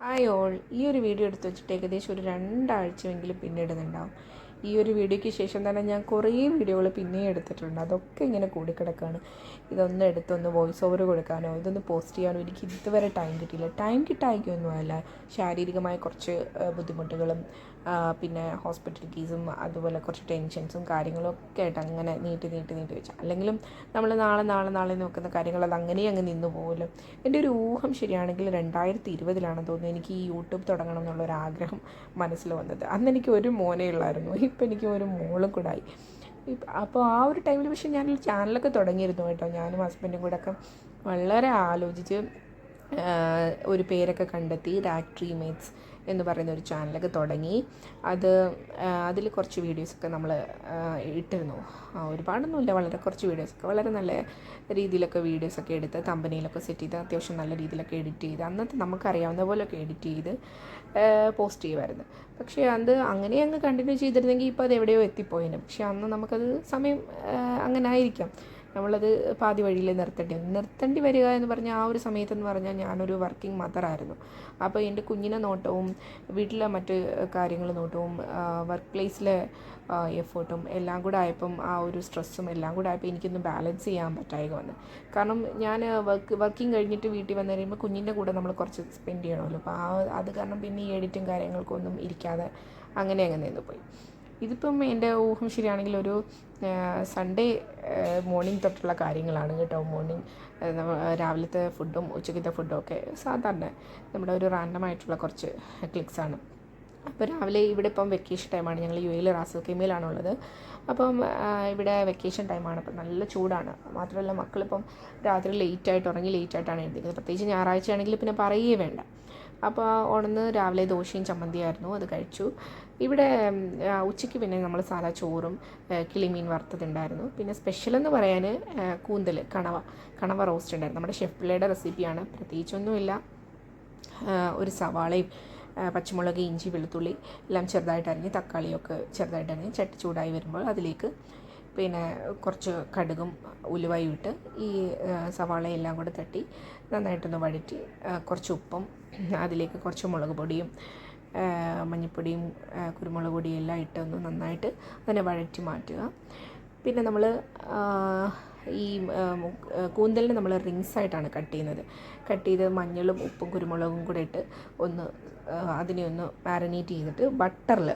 Hi all ഈ ഒരു video എടുത്ത് വെച്ചിട്ട് ഏകദേശം ഒരു രണ്ടാഴ്ചയെങ്കിലും പിന്നെ ഇടുന്നുണ്ടാവും ഈ ഒരു വീഡിയോയ്ക്ക് ശേഷം തന്നെ ഞാൻ കുറേ വീഡിയോകൾ പിന്നെയും എടുത്തിട്ടുണ്ട്. അതൊക്കെ ഇങ്ങനെ കൂടിക്കിടക്കാണ്. ഇതൊന്ന് എടുത്തൊന്ന് വോയിസ് ഓവർ കൊടുക്കാനോ ഇതൊന്ന് പോസ്റ്റ് ചെയ്യാനോ എനിക്ക് ഇതുവരെ ടൈം കിട്ടിയില്ല. ടൈം കിട്ടായിക്കൊന്നുമല്ല ശാരീരികമായ കുറച്ച് ബുദ്ധിമുട്ടുകളും പിന്നെ ഹോസ്പിറ്റൽ കേസും അതുപോലെ കുറച്ച് ടെൻഷൻസും കാര്യങ്ങളും ഒക്കെ ആയിട്ട് അങ്ങനെ നീട്ടി നീട്ടി നീട്ടി വെച്ചു. അല്ലെങ്കിലും നമ്മൾ നാളെ നാളെ നാളെ നോക്കുന്ന കാര്യങ്ങൾ അത് അങ്ങനെ അങ്ങ് നിന്നു പോകുമല്ലോ എന്റെ ഒരു ഊഹം ശരിയാണെങ്കിൽ രണ്ടായിരത്തി ഇരുപതിലാണ് തോന്നുന്നു എനിക്ക് ഈ യൂട്യൂബ് തുടങ്ങണം എന്നുള്ളൊരു ആഗ്രഹം മനസ്സിൽ വന്നത്. അന്ന് എനിക്ക് ഒരു മോനേ ഉള്ളായിരുന്നു. ഇപ്പം എനിക്ക് ഒരു മോളും കൂടെ ആയി. അപ്പോൾ ആ ഒരു ടൈമിൽ പക്ഷേ ഞാനൊരു ചാനലൊക്കെ തുടങ്ങിയിരുന്നു കേട്ടോ. ഞാനും ഹസ്ബൻഡും കൂടെ ഒക്കെ വളരെ ആലോചിച്ച് ഒരു പേരൊക്കെ കണ്ടെത്തി രാക്ട്രി മേറ്റ്സ് എന്ന് പറയുന്ന ഒരു ചാനലൊക്കെ തുടങ്ങി. അത് അതിൽ കുറച്ച് വീഡിയോസൊക്കെ നമ്മൾ ഇട്ടിരുന്നു. ഒരുപാടൊന്നുമില്ല വളരെ കുറച്ച് വീഡിയോസൊക്കെ വളരെ നല്ല രീതിയിലൊക്കെ വീഡിയോസൊക്കെ എടുത്ത് കമ്പനിയിലൊക്കെ സെറ്റ് ചെയ്ത് അത്യാവശ്യം നല്ല രീതിയിലൊക്കെ എഡിറ്റ് ചെയ്ത് അന്നത്തെ നമുക്കറിയാവുന്ന പോലെയൊക്കെ എഡിറ്റ് ചെയ്ത് പോസ്റ്റ് ചെയ്യുമായിരുന്നു. പക്ഷേ അത് അങ്ങനെ അങ്ങ് കണ്ടിന്യൂ ചെയ്തിരുന്നെങ്കിൽ ഇപ്പോൾ അത് എവിടെയോ എത്തിപ്പോയേനെ. പക്ഷേ അന്ന് നമുക്കത് സമയം അങ്ങനെ ആയിരിക്കാം. നമ്മളത് പാതി വഴിയിൽ നിർത്തേണ്ടി വന്നു. നിർത്തേണ്ടി വരിക എന്ന് പറഞ്ഞാൽ ആ ഒരു സമയത്തെന്ന് പറഞ്ഞാൽ ഞാനൊരു വർക്കിംഗ് മദറായിരുന്നു അപ്പോൾ എന്റെ കുഞ്ഞിനെ നോട്ടവും വീട്ടിലെ മറ്റ് കാര്യങ്ങൾ നോട്ടവും വർക്ക് പ്ലേസിലെ എഫേർട്ടും എല്ലാം കൂടെ ആയപ്പം ആ ഒരു സ്ട്രെസ്സും എല്ലാം കൂടെ ആയപ്പോൾ എനിക്കൊന്ന് ബാലൻസ് ചെയ്യാൻ പറ്റായിക വന്നു കാരണം ഞാൻ വർക്ക് വർക്കിംഗ് കഴിഞ്ഞിട്ട് വീട്ടിൽ വന്നു കഴിയുമ്പോൾ കുഞ്ഞിന്റെ കൂടെ നമ്മൾ കുറച്ച് സ്പെൻഡ് ചെയ്യണമല്ലോ. അപ്പോൾ ആ അത് കാരണം പിന്നെ ഈ എഡിറ്റും കാര്യങ്ങൾക്കൊന്നും ഇരിക്കാതെ അങ്ങനെ അങ്ങനെ നിന്ന് പോയി. ഇതിപ്പം എന്റെ ഊഹം ശരിയാണെങ്കിൽ ഒരു സൺഡേ മോർണിംഗ് തൊട്ടുള്ള കാര്യങ്ങളാണ് കേട്ടോ. മോർണിംഗ് രാവിലത്തെ ഫുഡും ഉച്ചക്കത്തെ ഫുഡും ഒക്കെ സാധാരണ നമ്മുടെ ഒരു റാൻഡം ആയിട്ടുള്ള കുറച്ച് ക്ലിക്സാണ് അപ്പോൾ രാവിലെ ഇവിടെ ഇപ്പം വെക്കേഷൻ ടൈമാണ് ഞങ്ങൾ യു എയിൽ റാസൽ കെമിയിലാണുള്ളത് അപ്പം ഇവിടെ വെക്കേഷൻ ടൈമാണ് അപ്പം നല്ല ചൂടാണ്. മാത്രമല്ല മക്കളിപ്പം രാത്രി ലേറ്റ് ആയിട്ട് ഉറങ്ങി ലേറ്റ് ആയിട്ടാണ് എഴുതിക്കുന്നത് പ്രത്യേകിച്ച് ഞായറാഴ്ച ആണെങ്കിൽ പിന്നെ പറയുകയേ വേണ്ട. അപ്പോൾ ഉണന്ന് രാവിലെ ദോശയും ചമ്മന്തിയായിരുന്നു അത് കഴിച്ചു. ഇവിടെ ഉച്ചയ്ക്ക് പിന്നെ നമ്മൾ സാധാ ചോറും കിളിമീൻ വറുത്തതുണ്ടായിരുന്നു. പിന്നെ സ്പെഷ്യൽ എന്ന് പറയാൻ കൂന്തൽ കണവ കണവ റോസ്റ്റ് ഉണ്ടായിരുന്നു. നമ്മുടെ ഷെഫ് പിള്ളയുടെ റെസിപ്പിയാണ് പ്രത്യേകിച്ചൊന്നുമില്ല. ഒരു സവാളയും പച്ചമുളക് ഇഞ്ചി വെളുത്തുള്ളി എല്ലാം ചെറുതായിട്ട് അരിഞ്ഞ് തക്കാളിയൊക്കെ ചെറുതായിട്ട് അരിഞ്ഞ് ചട്ടി ചൂടായി വരുമ്പോൾ അതിലേക്ക് പിന്നെ കുറച്ച് കടുകും ഉലുവയും ഇട്ട് ഈ സവാളയെല്ലാം കൂടെ തട്ടി നന്നായിട്ടൊന്ന് വഴറ്റി കുറച്ച് ഉപ്പും അതിലേക്ക് കുറച്ച് മുളക് പൊടിയും മഞ്ഞൾപ്പൊടിയും കുരുമുളക് പൊടിയും എല്ലാം ഇട്ട് ഒന്ന് നന്നായിട്ട് അതിനെ വഴറ്റി മാറ്റുക. പിന്നെ നമ്മൾ ഈ കൂന്തലിന് നമ്മൾ റിങ്സ് ആയിട്ടാണ് കട്ട് ചെയ്യുന്നത്. കട്ട് ചെയ്ത് മഞ്ഞളും ഉപ്പും കുരുമുളകും കൂടെ ഇട്ട് ഒന്ന് അതിനെ ഒന്ന് മാരിനേറ്റ് ചെയ്തിട്ട് ബട്ടറിൽ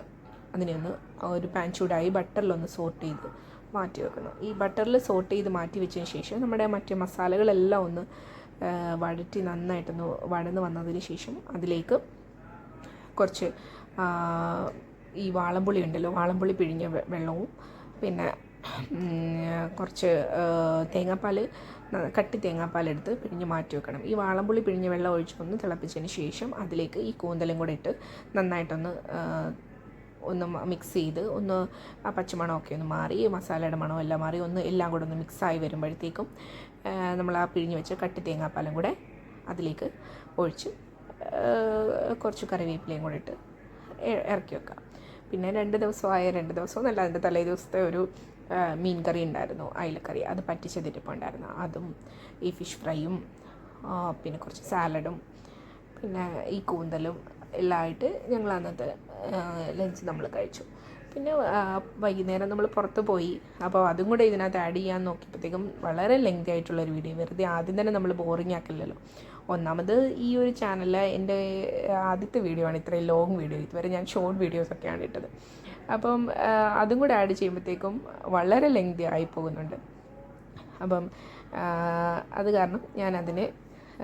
അതിനെ ഒന്ന് ഒരു പാൻ ചൂടായി ബട്ടറിലൊന്ന് സോട്ട് ചെയ്ത് മാറ്റി വെക്കണം ഈ ബട്ടറിൽ സോട്ട് ചെയ്ത് മാറ്റി വെച്ചതിന് ശേഷം നമ്മുടെ മറ്റു മസാലകളെല്ലാം ഒന്ന് വഴറ്റി നന്നായിട്ടൊന്ന് വഴന്ന് വന്നതിന് ശേഷം അതിലേക്ക് കുറച്ച് ഈ വാളംപുളി ഉണ്ടല്ലോ വാളംപുളി പിഴിഞ്ഞ വെള്ളവും പിന്നെ കുറച്ച് തേങ്ങാപ്പാൽ കട്ടി തേങ്ങാപ്പാലെടുത്ത് പിഴിഞ്ഞ് മാറ്റി വെക്കണം. ഈ വാളംപുളി പിഴിഞ്ഞ വെള്ളം ഒഴിച്ചൊന്ന് തിളപ്പിച്ചതിന് ശേഷം അതിലേക്ക് ഈ കൂന്തലും കൂടെ ഇട്ട് നന്നായിട്ടൊന്ന് ഒന്ന് മിക്സ് ചെയ്ത് ഒന്ന് ആ പച്ചമണമൊക്കെ ഒന്ന് മാറി മസാലയുടെ മണം എല്ലാം മാറി ഒന്ന് എല്ലാം കൂടെ ഒന്ന് മിക്സായി വരുമ്പോഴത്തേക്കും നമ്മൾ ആ പിഴിഞ്ഞ് വെച്ച കട്ടി തേങ്ങാപ്പാലും കൂടെ അതിലേക്ക് ഒഴിച്ച് കുറച്ച് കറിവേപ്പിലയും കൂടെ ഇട്ട് ഇറക്കി വെക്കാം. പിന്നെ രണ്ട് ദിവസമായ രണ്ട് ദിവസവും നല്ല അതിന്റെ തലേ ദിവസത്തെ ഒരു മീൻ കറി ഉണ്ടായിരുന്നു അയിലക്കറി. അത് പറ്റിച്ചതിരിപ്പുണ്ടായിരുന്നു അതും ഈ ഫിഷ് ഫ്രൈയും പിന്നെ കുറച്ച് സാലഡും പിന്നെ ഈ കൂന്തലും എല്ലാം ആയിട്ട് ഞങ്ങൾ അന്നത്തെ ലഞ്ച് നമ്മൾ കഴിച്ചു. പിന്നെ വൈകുന്നേരം നമ്മൾ പുറത്ത് പോയി. അപ്പോൾ അതും കൂടെ ഇതിനകത്ത് ആഡ് ചെയ്യാൻ നോക്കിയപ്പോഴത്തേക്കും വളരെ ലെങ്തി ആയിട്ടുള്ള ഒരു വീഡിയോ വെറുതെ ആദ്യം തന്നെ നമ്മൾ ബോറിംഗ് ആക്കില്ലല്ലോ. ഒന്നാമത് ഈ ഒരു ചാനലിൽ എന്റെ ആദ്യത്തെ വീഡിയോ ആണ് ഇത്രയും ലോങ് വീഡിയോ ഇതുവരെ ഞാൻ ഷോർട്ട് വീഡിയോസൊക്കെയാണ് ഇട്ടത്. അപ്പം അതും കൂടെ ആഡ് ചെയ്യുമ്പോഴത്തേക്കും വളരെ ലെങ്തി ആയി പോകുന്നുണ്ട്. അപ്പം അത് കാരണം ഞാനതിന്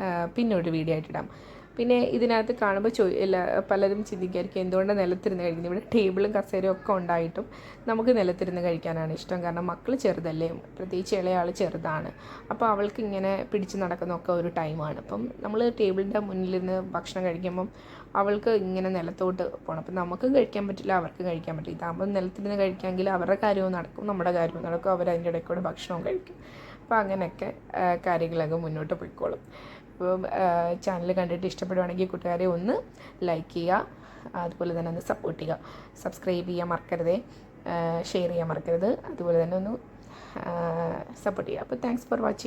ആ, പിന്നെ ഒരു വീഡിയോ ആയിട്ടിടാം പിന്നെ ഇതിനകത്ത് കാണുമ്പോൾ ചോ എല്ലാ പലരും ചിന്തിക്കായിരിക്കും എന്തുകൊണ്ടാണ് നിലത്തിരുന്ന് കഴിക്കുന്നത്? ഇവിടെ ടേബിളും കസേരയും ഒക്കെ ഉണ്ടായിട്ടും നമുക്ക് നിലത്തിരുന്ന് കഴിക്കാനാണ് ഇഷ്ടം. കാരണം മക്കൾ ചെറുതല്ലേ? പ്രത്യേകിച്ച് ഇളയാൾ ചെറുതാണ്. അപ്പോൾ അവൾക്ക് ഇങ്ങനെ പിടിച്ച് നടക്കുന്നൊക്കെ ഒരു ടൈമാണ്. അപ്പം നമ്മൾ ടേബിളിന്റെ മുന്നിലിരുന്ന് ഭക്ഷണം കഴിക്കുമ്പം അവൾക്ക് ഇങ്ങനെ നിലത്തോട്ട് പോകണം അപ്പം നമുക്കും കഴിക്കാൻ പറ്റില്ല അവർക്ക് കഴിക്കാൻ പറ്റില്ല. ഇതാകുമ്പോൾ നിലത്തിരുന്ന് കഴിക്കാമെങ്കിൽ അവരുടെ കാര്യവും നടക്കും നമ്മുടെ കാര്യവും നടക്കും. അവർ അതിന്റെ ഇടയ്ക്കൂടെ ഭക്ഷണവും കഴിക്കും. അപ്പോൾ അങ്ങനെയൊക്കെ കാര്യങ്ങളൊക്കെ മുന്നോട്ട് പോയിക്കോളും. ചാനൽ കണ്ടിട്ട് ഇഷ്ടപ്പെടുവാണെങ്കിൽ കൂട്ടുകാരെ ഒന്ന് ലൈക്ക് ചെയ്യുക. അതുപോലെ തന്നെ ഒന്ന് സപ്പോർട്ട് ചെയ്യുക. സബ്സ്ക്രൈബ് ചെയ്യാൻ മറക്കരുതേ. ഷെയർ ചെയ്യാൻ മറക്കരുത്. അതുപോലെ തന്നെ ഒന്ന് സപ്പോർട്ട് ചെയ്യുക. അപ്പോൾ താങ്ക്സ് ഫോർ വാച്ചിങ്